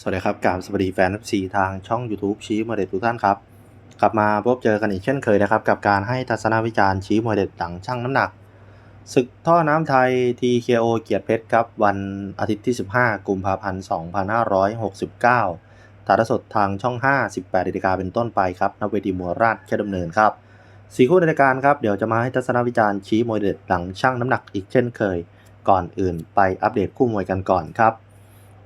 สวัสดีครับกราบสวัสดีแฟน FC ทางช่อง YouTube ชี้มวยเด็ดทุกท่านครับ กลับมาพบเจอกันอีกเช่นเคยนะครับ กับการให้ทัศนวิจารณ์ชี้มวยเด็ดหลังช่างน้ำหนัก ศึกท่อน้ำไทย TKO เกียรติเพชรครับ วันอาทิตย์ที่ 15 กุมภาพันธ์ 2569ถ่ายทอดสดทางช่อง 5 18นาฬิกาเป็นต้นไปครับณเวทีมวยราชดำเนินครับสี่คู่ในรายการครับเดี๋ยวจะมาให้ทัศนวิจารณ์ชี้มวยเด็ดหลังช่างน้ำหนักอีกเช่นเคย ก่อนอื่นไปอัปเดตคู่มวยกันก่อนครับ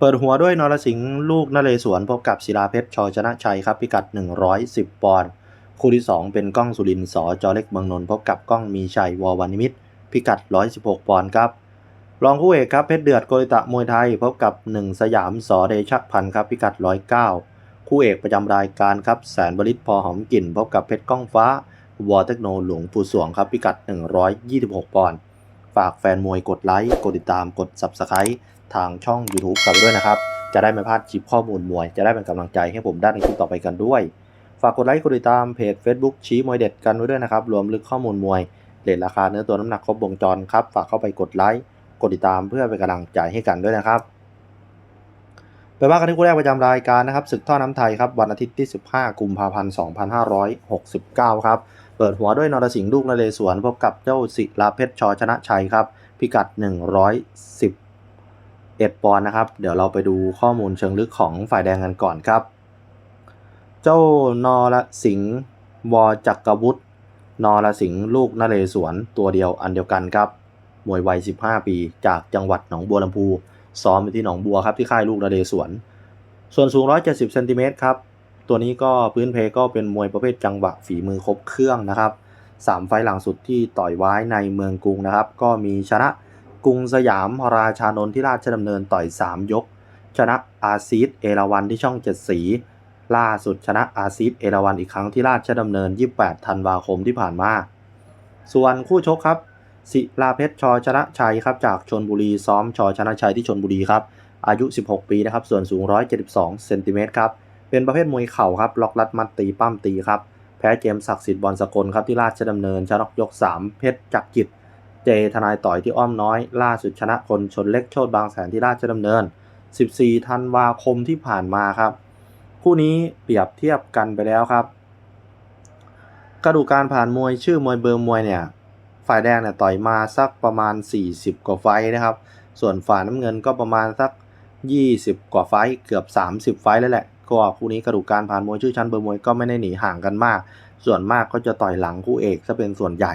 เปิดหัวด้วยนรสิงห์ลูกนเรศวรพบกับศิลาเพชรชอชนะชัยครับพิกัด 110 ปอนด์คู่ที่ 2 เป็นก้องสุรินทร์สอจอเล็กเมืองนนท์พบกับก้องมีชัยวอวันนิมิตรพิกัด 116 ปอนด์ครับรองคู่เอกครับเพชรเดือดโกริตะมวยไทยพบกับ 1 สยามสอเดชพันธ์ครับพิกัด 109 คู่เอกประจำรายการครับแสนบริษพอหอมกลิ่นพบกับเพชรก้องฟ้าวอเทคโนหลวงปู่สวงครับพิกัด 126 ปอนด์ฝากแฟนมวยกดไลค์กดติดตามกด Subscribe ทางช่อง YouTube กันด้วยนะครับ จะได้ไม่พลาดคลิปข้อมูลมวย จะได้เป็นกำลังใจให้ผมได้ในคลิปต่อไปกันด้วย ฝากกดไลค์กดติดตามเพจ Facebook ชี้มวยเด็ดกันไว้ด้วยนะครับ รวมลึกข้อมูลมวยเลทราคาเนื้อตัวน้ำหนักครบวงจรครับ ฝากเข้าไปกดไลค์กดติดตามเพื่อเป็นกำลังใจให้กันด้วยนะครับไปว่ากันที่คู่แรกประจำรายการนะครับศึกท่อน้ำไทยครับวันอาทิตย์ที่ 15 กุมภาพันธ์ 2569 ครับ เปิดหัวด้วยนรสิงห์ลูกนเรศวรพบกับเจ้าศิลาเพชรชอชนะชัยครับ พิกัด 110 1 ปอนด์นะครับ เดี๋ยวเราไปดูข้อมูลเชิงลึกของฝ่ายแดงกันก่อนครับ เจ้านอรสิงห์วจักรวุฒินอรสิงห์ลูกนเรศวรตัวเดียวอันเดียวกันครับ มวยวัย 15 ปี จากจังหวัดหนองบัวลำพูซ้อมอยู่ที่หนองบัวครับที่ค่ายลูกนเรศวร ส่วนสูง 170เซนติเมตรครับ ตัวนี้ก็พื้นเพก็เป็นมวยประเภทจังหวะฝีมือครบเครื่องนะครับสามไฟหลังสุดที่ต่อยไว้ในเมืองกรุงนะครับ ก็มีชนะ กรุงสยามราชานนท์ที่ราชดำเนินต่อย 3 ยก ชนะอาซีดเอราวันที่ช่องเจ็ดสี ล่าสุดชนะอาซีดเอราวันอีกครั้งที่ราชดำเนิน 28 ธันวาคมที่ผ่านมา ส่วนคู่ชกครับ ศิลาเพชรชอชนะชัยครับจากชนบุรีซ้อมชอชนะชัยที่ชนบุรีครับอายุ 16 ปีนะครับส่วนสูง 172 เซนติเมตรครับเป็นประเภทมวยเข่าครับล็อกลัดมัดตีปั้มตีครับแพ้เจมส์ศักดิ์สิทธิ์บอลสกลครับที่ราชดำเนินชนะยก 3 เพชรจักรกิจ เจทนายต่อยที่อ้อมน้อย ล่าสุดชนะคนชนเล็กโชดบางแสนที่ราชดำเนิน 14 ธันวาคมที่ผ่านมาครับ คู่นี้เปรียบเทียบกันไปแล้วครับ กระดูกการผ่านมวยชื่อมวยเบอร์มวยเนี่ย ฝ่ายแดงเนี่ยต่อยมาสักประมาณ 40 กว่าไฟนะครับ ส่วนฝ่ายน้ำเงินก็ประมาณสัก 20 กว่าไฟเกือบ 30 ไฟแล้วแหละก็คู่นี้กระดูกการผ่านมวยชื่อชั้นเบอร์มวยก็ไม่ได้หนีห่างกันมาก ส่วนมากก็จะต่อยหลังคู่เอกซะเป็นส่วนใหญ่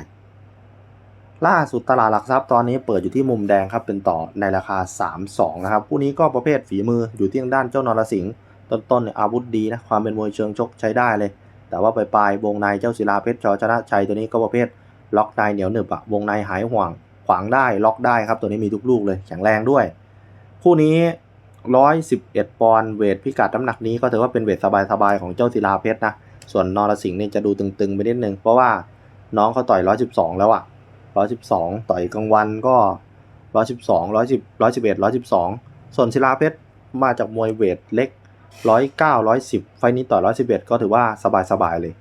ล่าสุดตลาดหลักทรัพย์ตอนนี้เปิดอยู่ที่มุมแดงครับเป็นต่อในราคา 3-2 นะครับคู่นี้ก็ประเภทฝีมืออยู่ที่ทางด้านเจ้านรสิงห์ต้นๆเนี่ยอาวุธดีนะความเป็นมวยเชิงชกใช้ได้เลย แต่ว่าปลายๆวงในเจ้าศิลาเพชรชอชนะชัยตัวนี้ก็ประเภทล็อกในเหนียวหนึบอะวงในหายห่วง ขวางได้ล็อกได้ครับตัวนี้มีทุกลูกเลยแข็งแรงด้วย คู่นี้ 111 ปอนด์เวทพิกัดน้ำหนักนี้ก็ถือว่าเป็นเวทสบายๆของเจ้าศิลาเพชรนะส่วนนรสิงห์เนี่ยจะดูตึงๆไปนิดนึงเพราะว่าน้องเขาต่อย 112 แล้วอะ ร้อยสิบสองต่อยกลางวันก็ร้อยสิบสองร้อยสิบร้อยสิบเอ็ดร้อยสิบสองส่วนศิลาเพชรมาจากมวยเวทเล็กร้อยเก้าร้อยสิบไฟนี้ต่อร้อยสิบเอ็ดก็ถือว่าสบายสบายเลย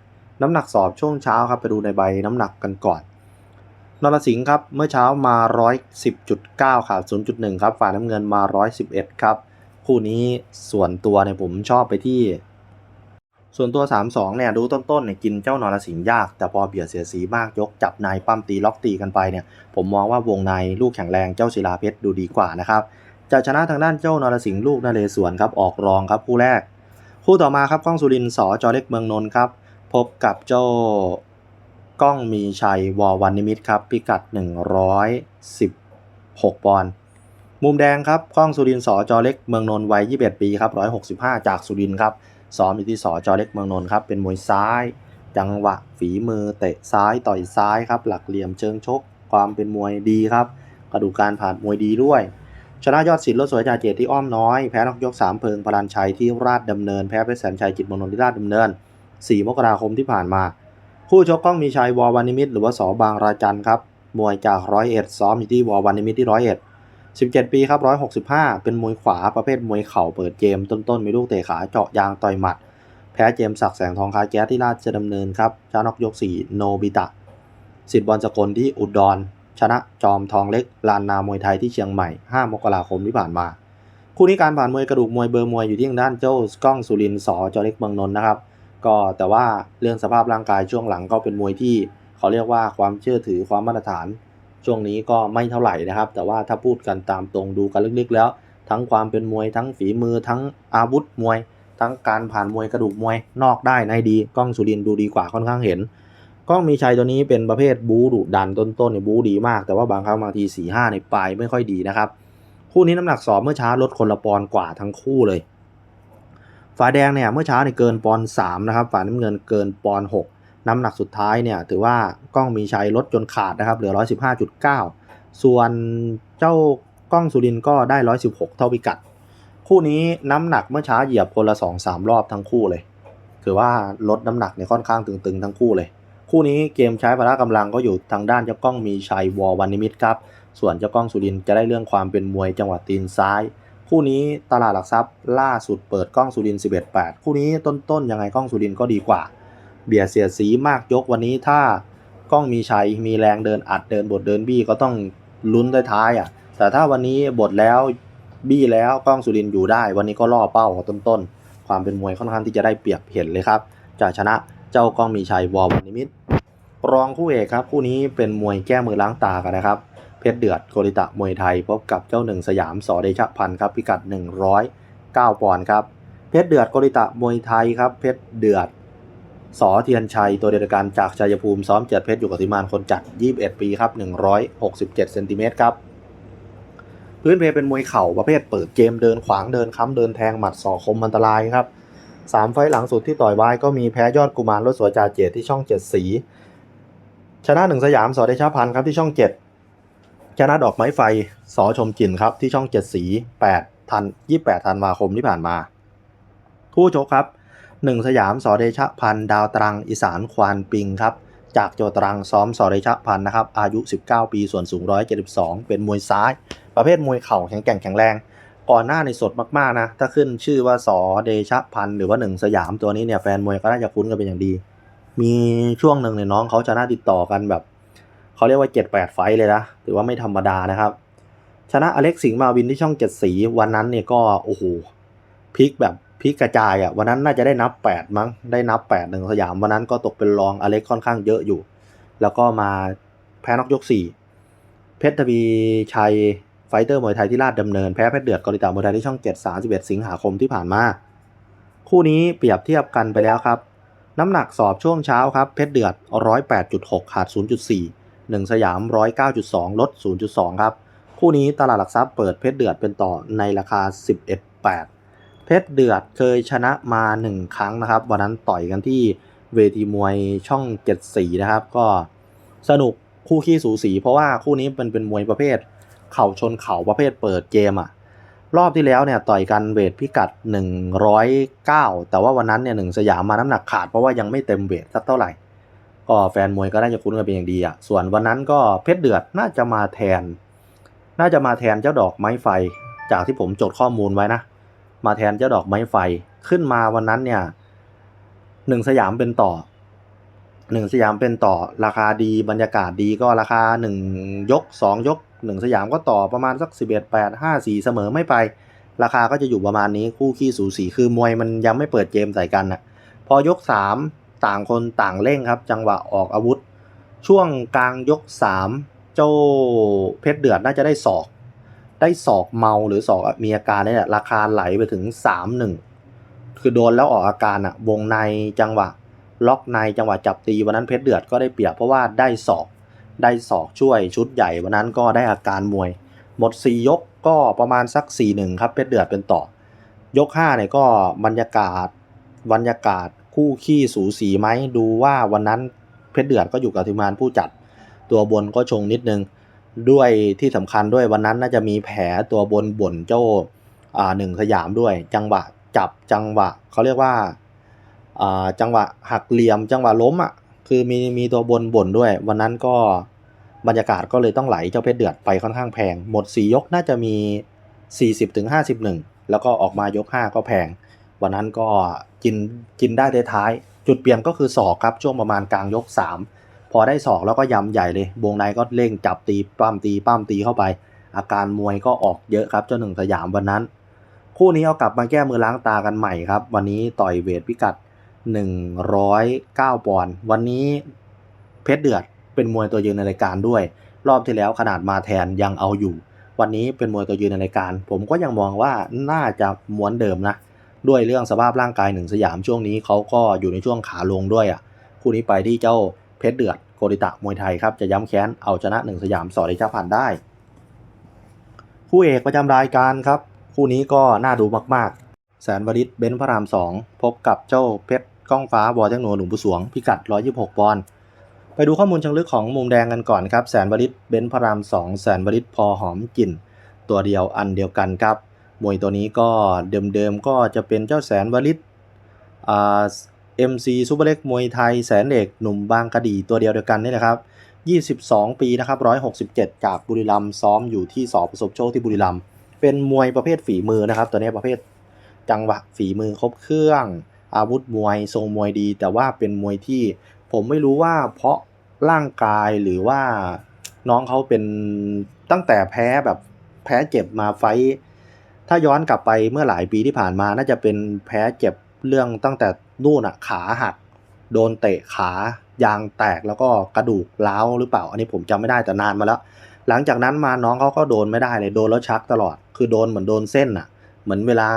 น้ำหนักสอบช่วงเช้าครับไปดูในใบน้ำหนักกันก่อนนรสิงห์ครับเมื่อเช้ามาร้อยสิบจุดเก้าขาดศูนย์จุดหนึ่งครับฝ่ายน้ำเงินมาร้อยสิบเอ็ดครับคู่นี้ส่วนตัวเนี่ยผมชอบไปที่ ส่วนตัว 3-2 เนี่ยดูต้นๆเนี่ยกินเจ้านรสิงห์ยาก แต่พอเบียดเสียสีมากยกจับนายปั้มตีล็อกตีกันไปเนี่ยผมมองว่าวงในลูกแข็งแรงเจ้าศิลาเพชรดูดีกว่านะครับจะชนะทางด้านเจ้านรสิงห์ลูกนเรศวรครับออกรองครับคู่แรก คู่ต่อมาครับก้องสุรินสอจอเล็กเมืองนนท์ครับพบกับเจ้าก้องมีชัยวอวันนิมิตครับพิกัด 116 ปอนด์มุมแดงครับก้องสุรินสอจอเล็กเมืองนนท์วัย 21 ปีครับ165 จากสุรินครับ ซ้อมอยู่ที่สอจอเล็กเมืองนนท์ครับ เป็นมวยซ้าย จังหวะฝีมือเตะซ้ายต่อยซ้ายครับ หลักเหลี่ยมเชิงชก ความเป็นมวยดีครับ กระดูกการผ่านมวยดีด้วย ชนะยอดศิลป์รถสวยจ่าเจตที่อ้อมน้อย แพ้นอกยกสามเพิงพลันชัยที่ราชดำเนิน แพ้เพชรแสนชัยจิตเมองนนท์ที่ราชดำเนิน 4 มกราคมที่ผ่านมา คู่ชกก้องมีชัยวอวานิมิตหรือว่าสอบางราจันครับ มวยจากร้อยเอ็ดซ้อมอยู่ที่วอวานิมิตที่ร้อยเอ็ด 17 ปีครับ 165 เป็นมวยขวาประเภทมวยเข่าเปิดเกมต้นๆ มีลูกเตะขาเจาะยางต่อยหมัด แพ้เจมสักแสงทองคาแก๊สที่ราชดำเนินครับชนะนอกยก 4 โนบิตะ สิทธิ์บอลสกลที่อุดร ชนะจอมทองเล็ก ลานนามวยไทยที่เชียงใหม่ 5 มกราคมที่ผ่านมา คู่นี้การผ่านมวยกระดูกมวยเบอร์มวยอยู่ที่ทางด้านเจ้ากล้องสุรินทร์สอจอเล็กเมืองนนท์นะครับ ก็แต่ว่าเรื่องสภาพร่างกายช่วงหลังก็เป็นมวยที่เขาเรียกว่าความเชื่อถือความมาตรฐาน ช่วงนี้ก็ไม่เท่าไหร่นะครับ แต่ว่าถ้าพูดกันตามตรงดูกันลึกๆแล้ว ทั้งความเป็นมวยทั้งฝีมือ ทั้งอาวุธมวย ทั้งการผ่านมวยกระดูกมวยนอกได้ในดีกล้องสุรินดูดีกว่าค่อนข้างเห็นกล้องมีชัยตัวนี้เป็นประเภทบูดุดันต้นๆเนี่ยบูดีมาก แต่ว่าบางครั้งบางที4ี่ห้าในปลายไม่ค่อยดีนะครับ คู่นี้น้ำหนักสอบเมื่อเช้าลดคนละปอนกว่าทั้งคู่เลยฝ่ายแดงเนี่ยเมื่อเช้าเนี่ยเกินปอนสามนะครับฝ่ายน้ำเงินเกินปอนหก น้ำหนักสุดท้ายเนี่ยถือว่ากล้องมีชัยลดจนขาดนะครับเหลือ 115.9 ส่วนเจ้ากล้องสุรินก็ได้ 116 เท่าพิกัด คู่นี้น้ำหนักเมื่อช้าเหยียบคนละ 2-3 รอบทั้งคู่เลย ถือว่าลดน้ำหนักเนี่ยค่อนข้างตึงๆทั้งคู่เลย คู่นี้เกมใช้พละกำลังก็อยู่ทางด้านเจ้ากล้องมีชัยวอวันนิมิตครับ ส่วนเจ้ากล้องสุรินจะได้เรื่องความเป็นมวยจังหวะตีนซ้าย คู่นี้ตลาดหลักทรัพย์ล่าสุดเปิดกล้องสุริน11-8 คู่นี้ต้นๆยังไงกล้องสุรินก็ดีกว่า เบียดเสียดสีมากยกวันนี้ถ้ากล้องมีชัยมีแรงเดินอัดเดินบทเดินบี้ก็ต้องลุ้นท้ายๆอะ แต่ถ้าวันนี้บทแล้วบี้แล้วกล้องสุรินอยู่ได้ วันนี้ก็ล่อเป้าต้นๆ ความเป็นมวยค่อนข้างที่จะได้เปรียบเห็นเลยครับจะชนะเจ้ากล้องมีชัยวอวันนิมิตรองคู่เอกครับคู่นี้เป็นมวยแก้มือล้างตากันนะครับเพชรเดือดโกริตะมวยไทยพบกับเจ้าหนึ่งสยามสอเดชพันธ์ครับพิกัด 109ปอนด์ครับเพชรเดือดโกริตะมวยไทยครับเพชรเดือด สอเทียนชัยตัวเดียวกันจากชัยภูมิซ้อมเจ็ดเพชรอยู่กับทิมานคนจัด 21 ปีครับ 167เซนติเมตรครับ พื้นเพเป็นมวยเข่าประเภทเปิดเกมเดินขวางเดินค้ำเดินแทงหมัดศอกคมอันตรายครับสามไฟหลังสุดที่ต่อยไว้ก็มีแพ้ยอดกุมารรถสวยจ่าเจตที่ช่องเจ็ดสี ชนะหนึ่งสยามสอเดชพันธ์ครับที่ช่องเจ็ดชนะดอกไม้ไฟสอชมจินครับที่ช่องเจ็ดสีแปดทันยี่แปดธันวาคมที่ผ่านมา คู่ชกครับ หนึ่งสยามสอเดชะพันธ์ดาวตรังอีสานควานปิงครับจากโจตรังซ้อมสอเดชะพันธ์นะครับอายุ 19 ปีส่วนสูง 172 เป็นมวยซ้าย ประเภทมวยเข่าแข็งแกร่งแข็งแรง ก่อนหน้าในสดมากๆนะถ้าขึ้นชื่อว่าสอเดชะพันธ์หรือว่าหนึ่งสยามตัวนี้เนี่ยแฟนมวยก็น่าจะคุ้นกันเป็นอย่างดี มีช่วงหนึ่งเนี่ยน้องเขาจะน่าติดต่อกันแบบเขาเรียกว่า 7-8 ไฟเลยนะถือว่าไม่ธรรมดานะครับชนะอเล็กสิงห์มาวินที่ช่องเจ็ดสีวันนั้นเนี่ยก็โอ้โหพลิกแบบ พิกกระจายอะ่ะวันนั้นน่าจะได้นับ 8 มั้งได้นับ8หนึ่งสยามวันนั้นก็ตกเป็นรองอเล็กค่อนข้างเยอะอยู่ แล้วก็มาแพ้นอกยก 4 เพชรทวีชัยไฟเตอร์มวยไทยที่ราชดำเนินแพ้เพชรเดือดกอริตามวยไทยที่ช่อง7 31สิงหาคมที่ผ่านมา คู่นี้เปรียบเทียบกันไปแล้วครับ น้ำหนักสอบช่วงเช้าครับ เพชรเดือด108.6ขาด0.4 1สยาม109.2ลด0.2ครับ คู่นี้ตลาดหลักทรัพย์เปิดเพชรเดือดเป็นต่อในราคา11.8เเพชรเดือดเคยชนะมา1ครั้งนะครับ วันนั้นต่อยกันที่เวทีมวยช่อง7สีนะครับ ก็สนุกคู่ขี้สูสี เพราะว่าคู่นี้มันเป็นมวยประเภท เข่าชนเข่าประเภทเปิดเกมอะรอบที่แล้วเนี่ยต่อยกันเวทพิกัด 109 แต่ว่าวันนั้นเนี่ยหนึ่งสยามมาน้ำหนักขาดเพราะว่ายังไม่เต็มเวทสักเท่าไหร่ ก็แฟนมวยก็น่าจะคุ้นกันเป็นอย่างดีอะส่วนวันนั้นก็เพชรเดือดน่าจะมาแทน น่าจะมาแทนเจ้าดอกไม้ไฟ จากที่ผมจดข้อมูลไว้นะ มาแทนเจ้าดอกไม้ไฟขึ้นมาวันนั้นเนี่ยหนึ่งสยามเป็นต่อหนึ่งสยามเป็นต่อราคาดีบรรยากาศดีก็ราคาหนึ่งยกสองยกหนึ่งสยามก็ต่อประมาณสักสิบเอ็ดแปดห้าสี่เสมอไม่ไป ราคาก็จะอยู่ประมาณนี้คู่ขี้สูสีคือมวยมันยังไม่เปิดเกมใส่กันนะพอยกสามต่างคนต่างเร่งครับ จังหวะออกอาวุธ ช่วงกลางยกสามเจ้าเพชรเดือดน่าจะได้ศอก ได้ศอกเมาหรือศอกมีอาการเนี่ยราคาไหลไปถึงสามหนึ่งคือโดนแล้วออกอาการอะวงในจังหวะ ล็อกในจังหวะจับตีวันนั้นเพชรเดือดก็ได้เปรียบเพราะว่าได้ศอกได้ศอกช่วยชุดใหญ่วันนั้นก็ได้อาการมวย หมด 4 ยกก็ประมาณสัก 4-1 ครับเพชรเดือดเป็นต่อ ยก5เนี่ยก็บรรยากาศบรรยากาศคู่ขี้สูสีไหมดูว่าวันนั้นเพชรเดือดก็อยู่กับทีมงานผู้จัด ตัวบนก็ชงนิดนึง ด้วยที่สำคัญด้วยวันนั้นน่าจะมีแผลตัวบนบ่นเจ้าอ่าหนึ่งสยามด้วย จังหวะจับจังหวะเขาเรียกว่าอ่าจังหวะหักเหลี่ยม จังหวะล้มอะคือมีมีตัวบนบ่นด้วย วันนั้นก็บรรยากาศก็เลยต้องไหลเจ้าเพชรเดือดไปค่อนข้างแพง หมด 4 ยกน่าจะมี 40ถึง51 แล้วก็ออกมายก 5 ก็แพง วันนั้นก็กินกินได้ท้าย จุดเปลี่ยนก็คือศอกครับช่วงประมาณกลางยก 3 อได้ศอกแล้วก็ยำใหญ่เลยวงในก็เร่งจับตีปั้มตีปั้มตีเข้าไป อาการมวยก็ออกเยอะครับเจ้าหนึ่งสยามวันนั้น คู่นี้เอากลับมาแก้มือล้างตากันใหม่ครับ วันนี้ต่อยเวทพิกัด 109ปอนด์วันนี้เพชรเดือดเป็นมวยตัวยืนในรายการด้วย รอบที่แล้วขนาดมาแทนยังเอาอยู่ วันนี้เป็นมวยตัวยืนในรายการ ผมก็ยังมองว่าน่าจะม้วนเดิมนะด้วยเรื่องสภาพร่างกายหนึ่งสยามช่วงนี้เขาก็อยู่ในช่วงขาลงด้วยอะคู่นี้ไปที่เจ้าเพชรเดือด โกริตะมวยไทยครับจะย้ำแค้นเอาชนะหนึ่งสยามสอเดชาพันได้ คู่เอกประจำรายการครับ คู่นี้ก็น่าดูมากๆ แสนวริศเบนพระรามสองพบกับเจ้าเพชรก้องฟ้าบอเทคโนหลวงปู่สวง พิกัด 126 ปอนด์ไปดูข้อมูลเชิงลึกของมุมแดงกันก่อนครับ แสนวริศเบนพระรามสองแสนวริศพอหอมกลิ่น ตัวเดียวอันเดียวกันครับมวยตัวนี้ก็เดิมๆก็จะเป็นเจ้าแสนวริศอ่า MC ซูเปอร์เล็กมวยไทยแสนเอกหนุ่มบางกะดีตัวเดียวเดียวกันนี่แหละครับ 22 ปีนะครับ167 จากบุรีรัมย์ซ้อมอยู่ที่สอประสบโชคที่บุรีรัมย์เป็นมวยประเภทฝีมือนะครับ ตัวนี้ประเภทจังหวะฝีมือครบเครื่อง อาวุธมวยทรงมวยดี แต่ว่าเป็นมวยที่ผมไม่รู้ว่าเพราะร่างกายหรือว่าน้องเขาเป็นตั้งแต่แพ้แบบแพ้เจ็บมาไฟถ้าย้อนกลับไปเมื่อหลายปีที่ผ่านมาน่าจะเป็นแพ้เจ็บ เรื่องตั้งแต่นู่นอะขาหัก โดนเตะขายางแตกแล้วก็กระดูกร้าวหรือเปล่า อันนี้ผมจำไม่ได้แต่นานมาแล้ว หลังจากนั้นมาน้องเขาก็โดนไม่ได้เลยโดนแล้วชักตลอด คือโดนเหมือนโดนเส้นอะเหมือนเวลา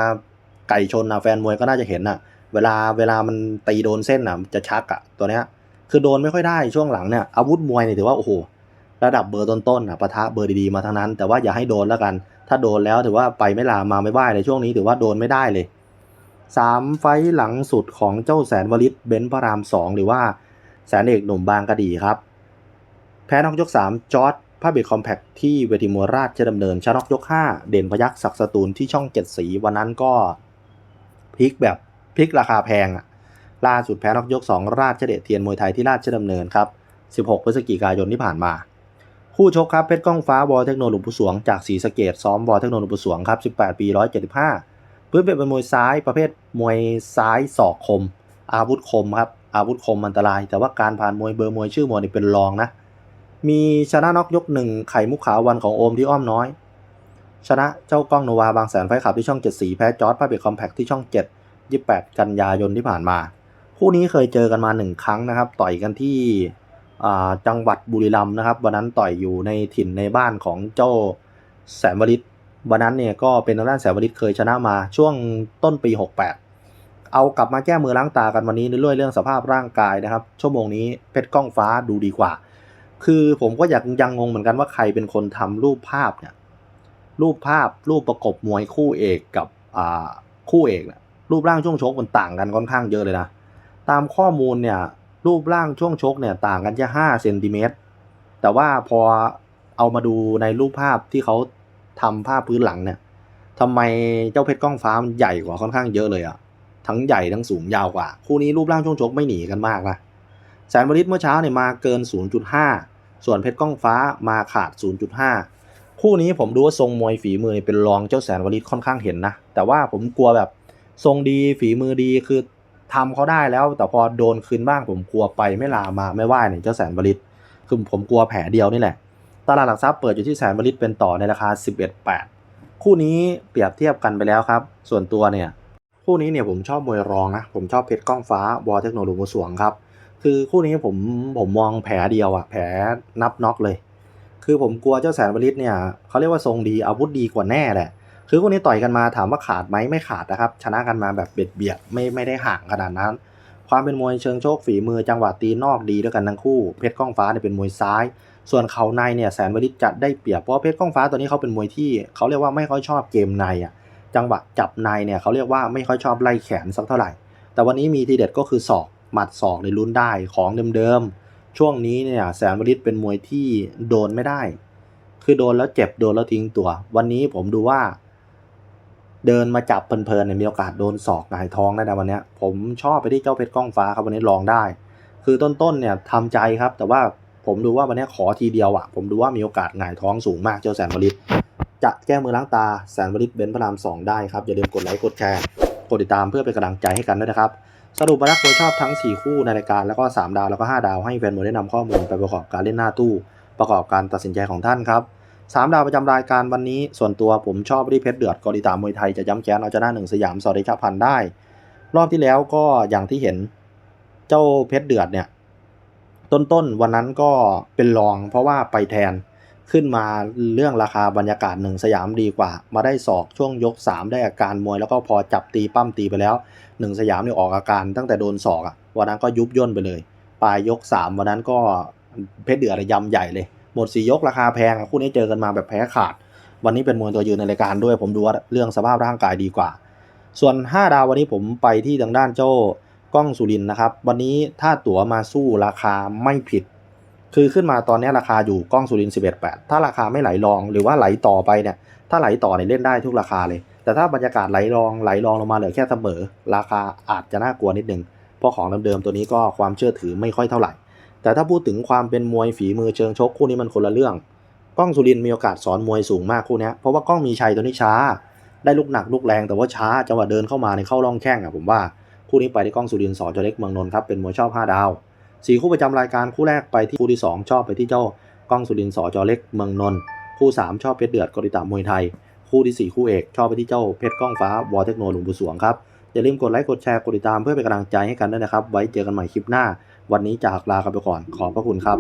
ไก่ชนอะแฟนมวยก็น่าจะเห็นอะเวลาเวลามันตีโดนเส้นอะจะชักอะตัวเนี้ยคือโดนไม่ค่อยได้ช่วงหลังเนี่ยอาวุธมวยเนี่ยถือว่าโอ้โหระดับเบอร์ต้นๆอะปะทะเบอร์ดีๆมาทั้งนั้น แต่ว่าอย่าให้โดนแล้วกัน ถ้าโดนแล้วถือว่าไปไม่ลามมาไม่ไหวเลยช่วงนี้ถือว่าโดนไม่ได้เลย สามไฟท์หลังสุดของเจ้าแสนวลิตเบนซ์พระรามสองหรือว่าแสนเอกหนุ่มบางกะดีครับ แพ้นอกยก 3 จอร์ดภาพเบรคอมแพคที่เวทีมวยราชดำเนินชนะนอกยก 5 เด่นพยักศักสตูลที่ช่อง7สีวันนั้นก็พลิกแบบพลิกราคาแพงอะล่าสุดแพ้นอกยก 2 ราชเดชเทียนมวยไทยที่ราชดำเนินครับ 16 พฤศจิกายนที่ผ่านมา คู่ชกครับเพชรก้องฟ้าบอลเทคโนโลยีผู้สวงจากศรีสะเกดซ้อมบอลเทคโนโลยีผู้สวงครับ 18 ปี 175 พื้นเพเป็นมวยซ้ายประเภท มวยซ้ายศอกคม อาวุธคมครับอาวุธคมอันตราย แต่ว่าการผ่านมวยเบอร์มวยชื่อมวยนี่เป็นรองนะ มีชนะน็อกยกหนึ่งไข่มุกขาววันของโอมที่อ้อมน้อย ชนะเจ้ากล้องโนวาบางแสนไฟขับที่ช่อง7สีแพ้จอร์ดพาเบกคอมแพคที่ช่อง 7 28 กันยายนที่ผ่านมา คู่นี้เคยเจอกันมาหนึ่งครั้งนะครับ ต่อยกันที่จังหวัดบุรีรัมย์นะครับวันนั้นต่อยอยู่ในถิ่นในบ้านของเจ้าแสนวริศ วันนั้นเนี่ยก็เป็นทางด้านแสนวริศเคยชนะมาช่วงต้นปี 68 เอากลับมาแก้มือล้างตากันวันนี้ด้วยเรื่องสภาพร่างกายนะครับ ชั่วโมงนี้เพชรกล้องฟ้าดูดีกว่า คือผมก็อยากยังงงเหมือนกันว่าใครเป็นคนทำรูปภาพเนี่ยรูปภาพรูปประกบมวยคู่เอกกับอ่าคู่เอกเนี่ยรูปร่างช่วงชกมันต่างกันค่อนข้างเยอะเลยนะตามข้อมูลเนี่ยรูปร่างช่วงชกเนี่ยต่างกันแค่ห้าเซนติเมตรแต่ว่าพอเอามาดูในรูปภาพที่เขา ทำภาพื้นหลังเนี่ยทำไมเจ้าเพชรกล้องฟ้ามันใหญ่กว่าค่อนข้างเยอะเลยอะทั้งใหญ่ทั้งสูงยาวกว่า คู่นี้รูปร่างช่วงชกไม่หนีกันมากนะแสนบริษเมื่อเช้าเนี่ยมาเกิน 0.5 ส่วนเพชรกล้องฟ้ามาขาด 0.5 คู่นี้ผมดูว่าทรงมวยฝีมือเป็นรองเจ้าแสนวริศค่อนข้างเห็นนะ แต่ว่าผมกลัวแบบทรงดีฝีมือดีคือทำเขาได้แล้ว แต่พอโดนคืนบ้างผมกลัวไปไม่ลามาไม่ไหวเนี่ยเจ้าแสนวริศคือผมกลัวแผลเดียวนี่แหละ ตลาดหลักทรัพย์เปิดอยู่ที่แสนวริศเป็นต่อในราคา 11.8 คู่นี้เปรียบเทียบกันไปแล้วครับ ส่วนตัวเนี่ย คู่นี้เนี่ยผมชอบมวยรองนะ ผมชอบเพชรก้องฟ้าวอเทคโนโลยีสวงครับ คือคู่นี้ผมผมมองแผลเดียวอะแผลนับน็อกเลย คือผมกลัวเจ้าแสนวริศเนี่ยเขาเรียกว่าทรงดีอาวุธดีกว่าแน่แหละ คือคู่นี้ต่อยกันมาถามว่าขาดไหมไม่ขาดนะครับ ชนะกันมาแบบเบียดเบียดไม่ไม่ได้ห่างขนาดนั้น ความเป็นมวยเชิงโชคฝีมือจังหวะตีนอกดีด้วยกันทั้งคู่ เพชรก้องฟ้าเนี่ยเป็นมวยซ้าย ส่วนเขาในเนี่ยแสนวริศจะได้เปรียบเพราะเพชรก้องฟ้าตัวนี้เขาเป็นมวยที่เขาเรียกว่าไม่ค่อยชอบเกมในอะจังหวะจับในเนี่ยเขาเรียกว่าไม่ค่อยชอบไล่แขนสักเท่าไหร่ แต่วันนี้มีทีเด็ดก็คือศอกหมัดศอกในลุ้นได้ของเดิมๆช่วงนี้เนี่ยแสนวริศเป็นมวยที่โดนไม่ได้ คือโดนแล้วเจ็บโดนแล้วทิ้งตัว วันนี้ผมดูว่า เดินมาจับเพลินๆเนี่ยมีโอกาสโดนศอกหงายท้องได้นะวันนี้ผมชอบไปที่เจ้าเพชรก้องฟ้าครับวันนี้ลองได้ คือต้นๆเนี่ยทำใจครับแต่ว่า ผมดูว่าวันนี้ขอทีเดียวอะผมดูว่ามีโอกาสหงายท้องสูงมากเจ้าแสนวริศจะแก้มือล้างตาแสนวริศเบนพระรามสองได้ครับ อย่าลืมกดไลค์กดแชร์กดติดตามเพื่อเป็นกำลังใจให้กันด้วยนะครับ สรุปมารักโดยชอบทั้ง 4 คู่ในรายการแล้วก็ 3 ดาวแล้วก็ 5 ดาวให้แฟนมวยได้นำข้อมูลไปประกอบการเล่นหน้าตู้ ประกอบการตัดสินใจของท่านครับสามดาวประจำรายการวันนี้ส่วนตัวผมชอบที่เพชรเดือดกอริตามวยไทยจะย้ำแค้นเอาชนะหนึ่งสยามสอริชาพันได้ รอบที่แล้วก็อย่างที่เห็นเจ้าเพชรเดือดเนี่ย ต้นๆวันนั้นก็เป็นรองเพราะว่าไปแทนขึ้นมาเรื่องราคาบรรยากาศหนึ่งสยามดีกว่า มาได้ศอกช่วงยก 3 ได้อาการมวยแล้วก็พอจับตีปั้มตีไปแล้วหนึ่งสยามเนี่ยออกอาการตั้งแต่โดนศอกอะวันนั้นก็ยุบย่นไปเลย ปลายยก 3 วันนั้นก็เพชรเดือดยำใหญ่เลย หมดสี่ยกราคาแพงคู่นี้เจอกันมาแบบแพ้ขาด วันนี้เป็นมวยตัวยืนในรายการด้วยผมดูว่าเรื่องสภาพร่างกายดีกว่า ส่วน 5 ดาววันนี้ผมไปที่ทางด้านเจ้า กล้องสุรินทร์นะครับ วันนี้ถ้าตั๋วมาสู้ราคาไม่ผิด คือขึ้นมาตอนนี้ราคาอยู่กล้องสุรินทร์11 8 ถ้าราคาไม่ไหลรองหรือว่าไหลต่อไปเนี่ย ถ้าไหลต่อเนี่ยเล่นได้ทุกราคาเลย แต่ถ้าบรรยากาศไหลรองไหลรองลงมาเหลือแค่เสมอ ราคาอาจจะน่ากลัวนิดนึง เพราะของเดิมๆตัวนี้ก็ความเชื่อถือไม่ค่อยเท่าไหร่ แต่ถ้าพูดถึงความเป็นมวยฝีมือเชิงชกคู่นี้มันคนละเรื่อง กล้องสุรินทร์มีโอกาสสอนมวยสูงมากคู่นี้เพราะว่ากล้องมีชัยตัวนี้ช้า ได้ลูกหนักลูกแรงแต่ว่าช้าจังหวะเดินเข้ามาในเข้าร่องแข้งอะผมว่า คู่นี้ไปที่กล้องสุรินทร์สอจเล็กเมืองนนท์ครับเป็นมวยชอบ5ดาวสี่คู่ประจำรายการคู่แรกไปที่คู่ที่ 2 ชอบไปที่เจ้ากล้องสุรินทร์สอจเล็กเมืองนนท์คู่ 3 ชอบเพชรเดือดกอริตามวยไทย คู่ที่ 4 คู่เอก ชอบไปที่เจ้าเพชรกล้องฟ้าวอเทคโนหลวงปู่สวงครับอย่าลืมกดไลค์กดแชร์กดติดตามเพื่อเป็นกำลังใจให้กันด้วยนะครับ ไว้เจอกันใหม่คลิปหน้า วันนี้จากลากันไปก่อนขอบพระคุณครับ